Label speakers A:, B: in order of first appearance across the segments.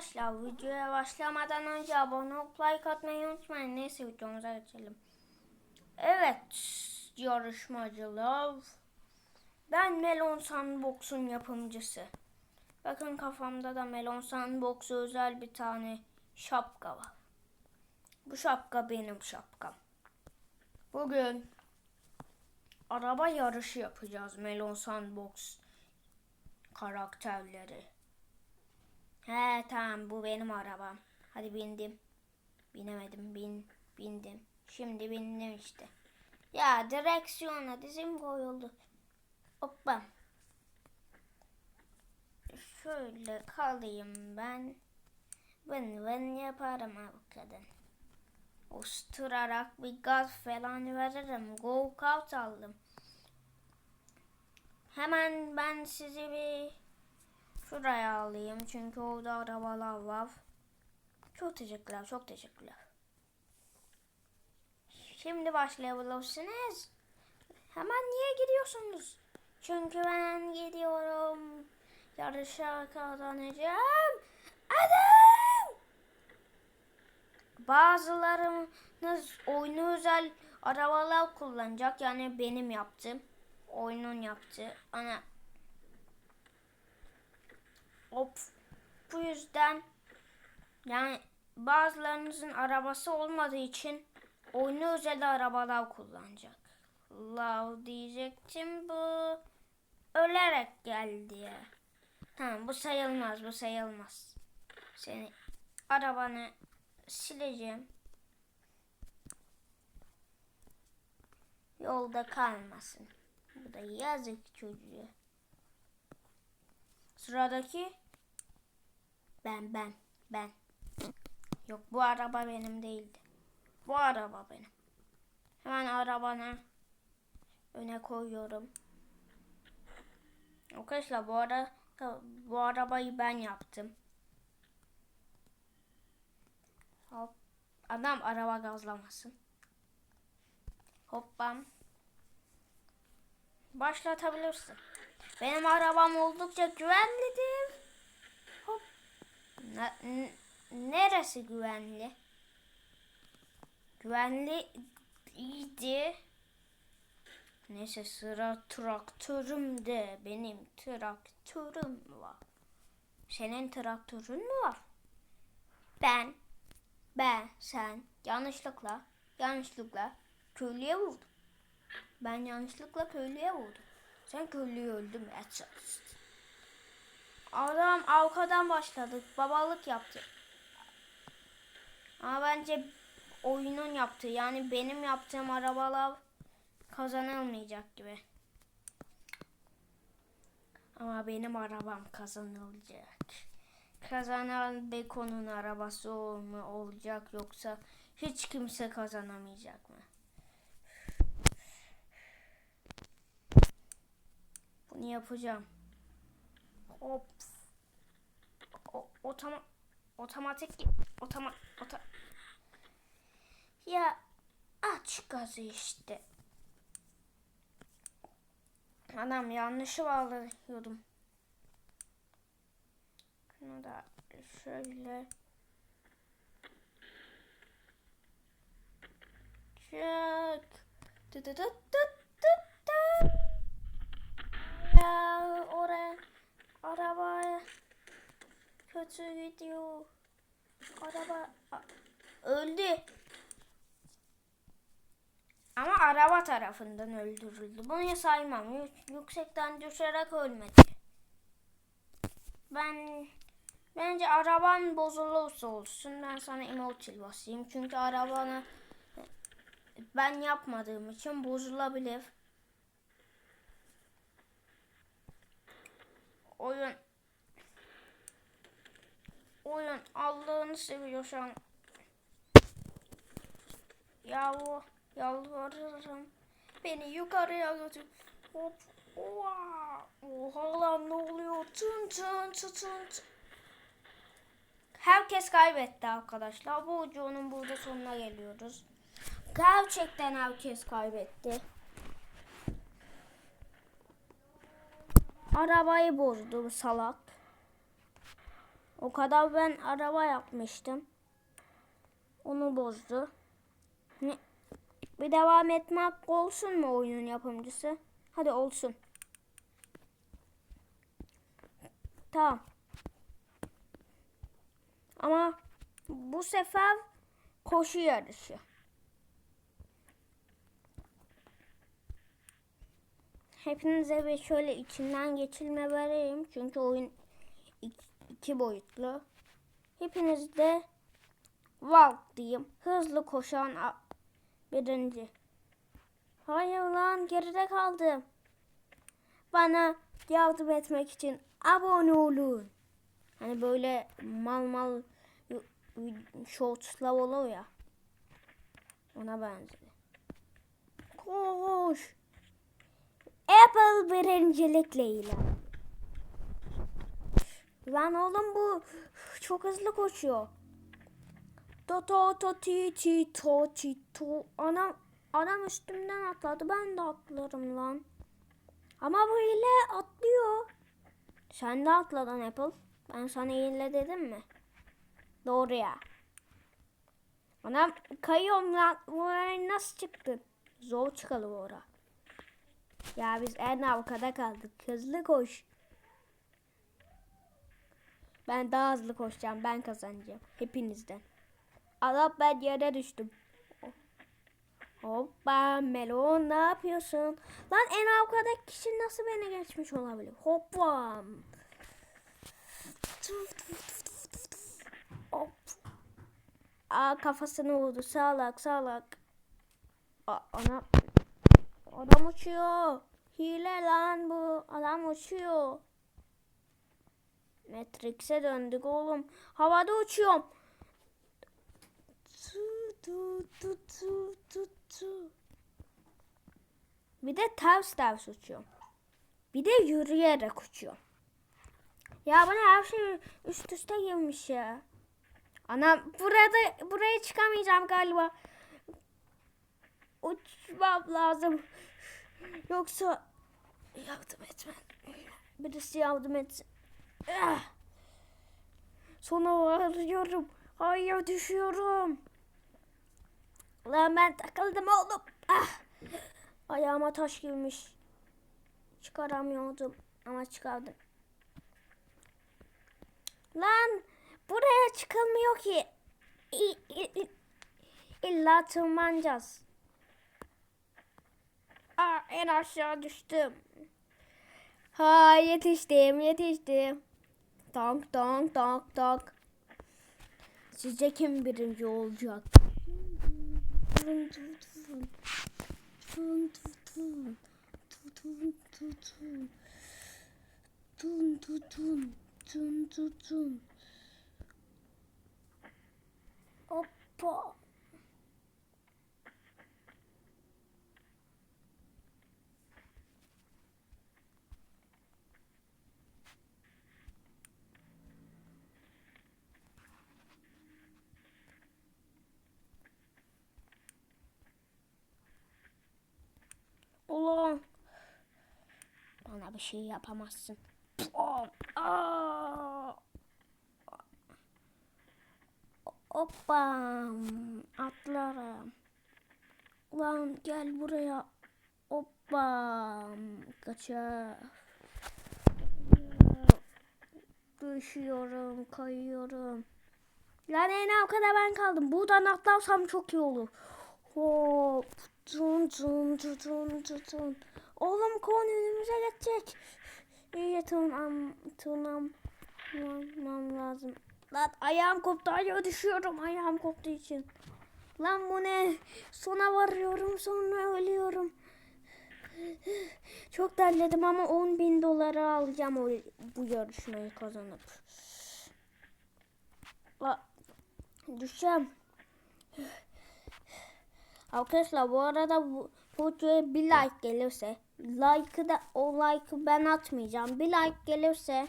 A: Arkadaşlar videoya başlamadan önce abone olup like atmayı unutmayın. Neyse videomuza geçelim. Evet yarışmacılar. Ben Melon Sandbox'un yapımcısı. Bakın kafamda da Melon Sandbox'a özel bir tane şapka var. Bu şapka benim şapkam. Bugün araba yarışı yapacağız Melon Sandbox karakterleri. Tamam bu benim arabam. Hadi bindim. Binemedim bin bindim. Şimdi bindim işte. Ya direksiyona dizim koyuldu. Hoppa. Şöyle kalayım ben. Vın vın yaparım bu kadın. Usturarak bir gaz falan veririm. Go kart aldım. Hemen ben sizi bir şuraya alayım. Çünkü orada arabalar var. Çok teşekkürler. Çok teşekkürler. Şimdi başlayabilirsiniz. Hemen niye gidiyorsunuz? Çünkü ben gidiyorum. Yarışa kazanacağım. Adam! Bazılarınız oyunu özel arabalar kullanacak. Yani benim yaptım. Oyunun yaptığı. Ana. Hop. Bu yüzden yani bazılarınızın arabası olmadığı için oyunu özel arabalar kullanacak. Lav diyecektim bu ölerek geldi ya. Tamam bu sayılmaz bu sayılmaz. Seni arabanı sileceğim. Yolda kalmasın. Bu da yazık çocuğa. Sıradaki ben ben ben. Yok bu araba benim değildi. Bu araba benim. Hemen arabanı öne koyuyorum. Arkadaşlar bu ara bu arabayı ben yaptım. Hop. Adam araba gazlamasın. Hoppam. Başlatabilirsin. Benim arabam oldukça güvenlidir. Neresi güvenli? Güvenli iyiydi. Neyse sıra traktörümde. Benim traktörüm var. Senin traktörün mü var? Ben, ben, sen yanlışlıkla, yanlışlıkla köylüye vurdum. Ben yanlışlıkla köylüye vurdum. Sen köylüyü öldürmeye çalıştın. Adam arkadan başladık. Babalık yaptı. Ama bence oyunun yaptığı yani benim yaptığım arabalar kazanılmayacak gibi. Ama benim arabam kazanılacak. Kazanan Beko'nun arabası mı olacak yoksa hiç kimse kazanamayacak mı? Bunu yapacağım. Hop. O, otoma, otomatik otoma, ota, ya aç gazı işte. Adam yanlışı bağlıyordum. Şunu da şöyle. Çek. Tı tı tı tı Araba öldü. Ama araba tarafından öldürüldü. Bunu saymam. Yük- Yüksekten düşerek ölmedi. Ben bence araban bozulursa olsun. Ben sana emotil basayım. Çünkü arabanı ben yapmadığım için bozulabilir. Oyun oyun Allah'ını seviyorsan yahu yalvarırım. Beni yukarıya götür. Hop oha. Oha lan ne oluyor? Tın tın tın tın. Herkes kaybetti arkadaşlar. Bu videonun burada sonuna geliyoruz. Gerçekten herkes kaybetti. Arabayı bozdu salak O kadar ben araba yapmıştım. Onu bozdu. Ne? Bir devam etme hakkı olsun mu oyunun yapımcısı? Hadi olsun. Tamam. Ama bu sefer koşu yarışı. Hepinize bir şöyle içinden geçilme vereyim. Çünkü oyun iki, boyutlu. Hepiniz de wow diyeyim. Hızlı koşan birinci. Hayır lan geride kaldım. Bana yardım etmek için abone olun. Hani böyle mal mal shortslar olur ya. Ona benzedi. Koş. Apple birincilikle ilerliyor. Lan oğlum bu çok hızlı koşuyor. To to to ti ti to ti to. Anam adam üstümden atladı. Ben de atlarım lan. Ama bu hile atlıyor. Sen de atladın Apple. Ben sana hile dedim mi? Doğru ya. Anam kayıyorum lan. Buraya nasıl çıktın? Zor çıkalı bu ora. Ya biz en arkada kaldık. Hızlı koş. Ben daha hızlı koşacağım. Ben kazanacağım. Hepinizden. Allah ben yere düştüm. Hoppa Melon ne yapıyorsun? Lan en arkadaki kişi nasıl beni geçmiş olabilir? Hoppa. Hop. Aa kafasını vurdu. Sağlak sağlak. Aa, ana. Adam uçuyor. Hile lan bu. Adam uçuyor. Matrix'e döndük oğlum. Havada uçuyorum. Tu, tu, tu, tu, tu, tu. Bir de ters ters uçuyorum. Bir de yürüyerek uçuyorum. Ya bana her şey üst üste girmiş ya. Anam burada buraya çıkamayacağım galiba. Uçmam lazım. Yoksa yardım etmen. Birisi yardım etsin. Ah! Sona varıyorum. Hayır düşüyorum. Lan ben takıldım oğlum. Ah! Ayağıma taş girmiş. Çıkaramıyordum ama çıkardım. Lan buraya çıkılmıyor ki. İlla tırmanacağız. Aa, en aşağı düştüm. Ha yetiştim yetiştim. Tank tank tank tank. Sizce kim birinci olacak? Tun, tun, tun. Tun, tun, tun. Tun, tun, tun, tun. Tun, tun, tun. Tun, tun, tun. Hoppa. Ulan. Bana bir şey yapamazsın. Aa. Hoppa. Atlarım. Ulan gel buraya. Hoppa. Kaçar. Düşüyorum, kayıyorum. Lan en kadar ben kaldım. Buradan atlarsam çok iyi olur. Hop. Tun tun tun tun tun. Oğlum kon önümüze geçecek. İyi tunam tunam tunam lazım. Lan ayağım koptu. Ayağa düşüyorum. Ayağım koptuğu için. Lan bu ne? Sona varıyorum sonra ölüyorum. Çok terledim ama 10 bin dolara alacağım o, bu yarışmayı kazanıp. La, düşeceğim. Arkadaşlar bu arada bu, videoya bir like gelirse like'ı da o like'ı ben atmayacağım. Bir like gelirse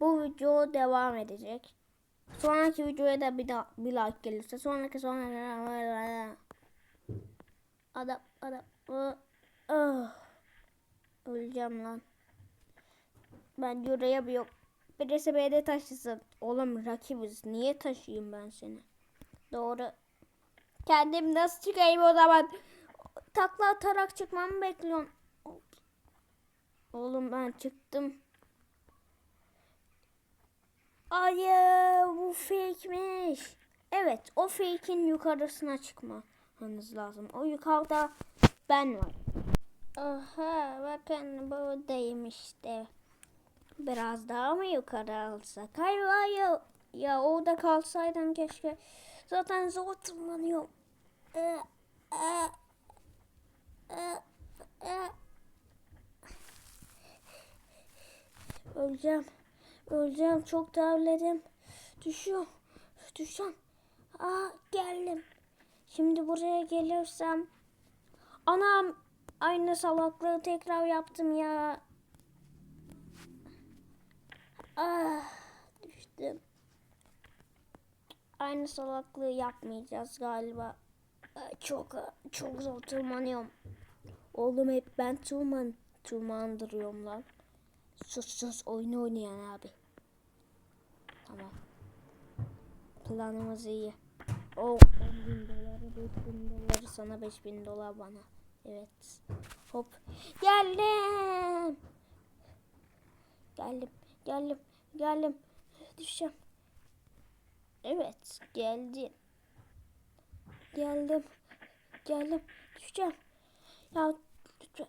A: bu video devam edecek. Sonraki videoya da bir, da, bir like gelirse sonraki sonraki adam adam ıh. öleceğim lan. Ben yürüyemiyorum. Birisi beni taşısın. Oğlum rakibiz. Niye taşıyayım ben seni? Doğru. Kendim nasıl çıkayım o zaman? Takla atarak çıkmamı bekliyorsun. Oğlum ben çıktım. Ay bu fake'miş. Evet o fake'in yukarısına çıkmanız lazım. O yukarıda ben var. Aha bakın buradayım işte. Biraz daha mı yukarı alsak? Hayır hayır. Ya orada kalsaydım keşke. Zaten zor tırmanıyorum. Ee, e, e, e. Öleceğim. Öleceğim. Çok terledim. Düşüyorum. Düşeceğim. Aa geldim. Şimdi buraya gelirsem. Anam aynı salaklığı tekrar yaptım ya. Ah düştüm. Aynı salaklığı yapmayacağız galiba. Aa, Çok çok zor tırmanıyorum. Oğlum hep ben tırman tırmandırıyorum lan. Sus sus oyun oynayan abi. Tamam. Planımız iyi. O 10 bin doları 5 bin doları sana 5 bin dolar bana. Evet. Hop. Geldim. Geldim. Geldim. Geldim. Düşeceğim. Evet. Geldim. Geldim. Geldim. Düşeceğim. Ya lütfen.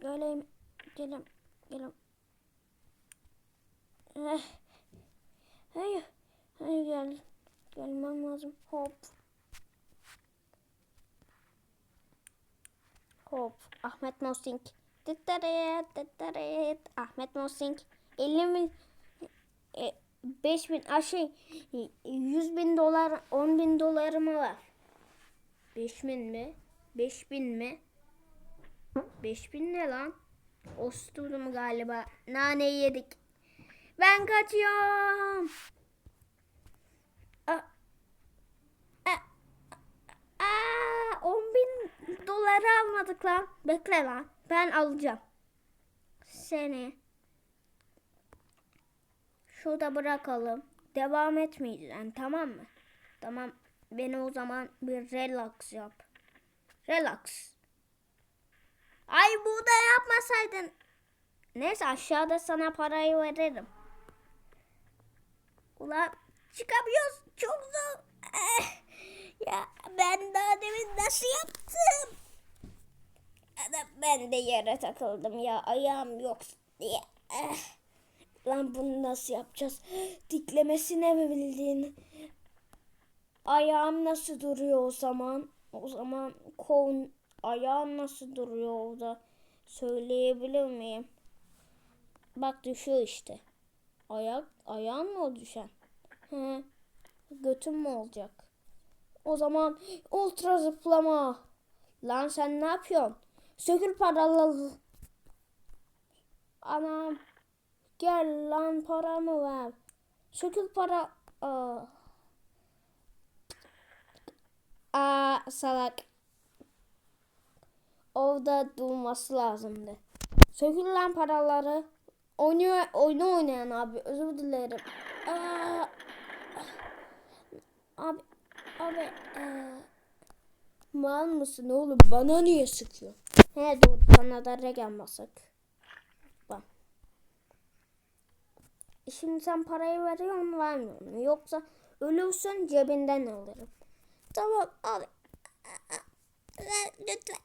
A: Geleyim. Gelin. Gelin. Eh. Hayır. Hayır gel. Gelmem lazım. Hop. Hop. Ahmet tıttırıt. Ahmet. 50 bin. E, 5 bin. Ah şey. 100 bin dolar. 10 bin dolarımı var. 5 bin mi? 5 bin mi? 5 bin ne lan? Osturdum galiba. Naneyi yedik. Ben kaçıyorum. Aa, aa, 10 bin doları almadık lan. Bekle lan. Ben alacağım. Seni. Şurada bırakalım. Devam etmeyeceksin tamam mı? Tamam. Beni o zaman bir relax yap. Relax. Ay burada yapmasaydın. Neyse aşağıda sana parayı veririm. Ulan çıkamıyoruz. Çok zor. Eh, ya ben daha demin nasıl yaptım? Adam ben de yere takıldım ya ayağım yok diye. Lan bunu nasıl yapacağız? Diklemesine mi bildiğin? Ayağım nasıl duruyor o zaman? O zaman kolun ayağım nasıl duruyor orada? Söyleyebilir miyim? Bak düşüyor işte. Ayak, ayağın mı düşen? He. Götüm mü olacak? O zaman ultra zıplama. Lan sen ne yapıyorsun? Sökül paralı. Anam. Gel lan paramı ver. Sökül para. Aa. Aa salak. Orada durması lazımdı. Sökül lan paraları. Oynuyor, oyunu oynayan abi. Özür dilerim. Aa, abi, abi. Ee, mal mısın oğlum? Bana niye sıkıyor? He dur sana da regen basak. Bak. Şimdi sen parayı veriyor mu vermiyor mu? Yoksa ölürsün cebinden alırım. Tamam al. Ver lütfen.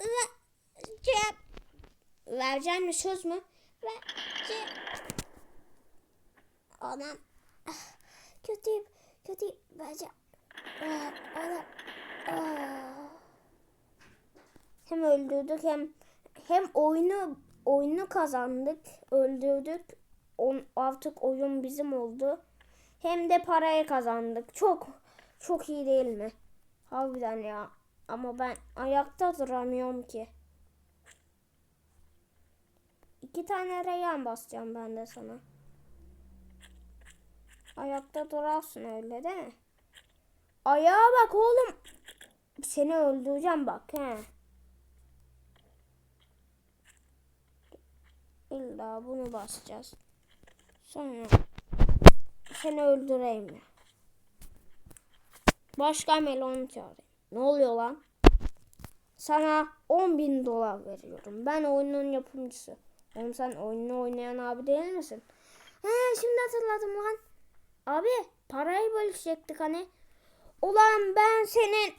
A: Vereceğim. Vereceğim mi söz mü? Vereceğim. Anam. Ah, Kötüyüm. Kötüyüm. Vereceğim. Ver. Anam. Ah. Hem öldürdük hem hem oyunu oyunu kazandık. Öldürdük. On, artık oyun bizim oldu. Hem de parayı kazandık. Çok çok iyi değil mi? Harbiden ya. Ama ben ayakta duramıyorum ki. İki tane reyan basacağım ben de sana. Ayakta durarsın öyle değil mi? Ayağa bak oğlum. Seni öldüreceğim bak he. İlla bunu basacağız. Sonra seni öldüreyim ya. Başka melonu çağırayım. Ne oluyor lan? Sana 10 bin dolar veriyorum. Ben oyunun yapımcısı. Oğlum sen oyunu oynayan abi değil misin? He şimdi hatırladım lan. Abi parayı bölüşecektik hani. Ulan ben senin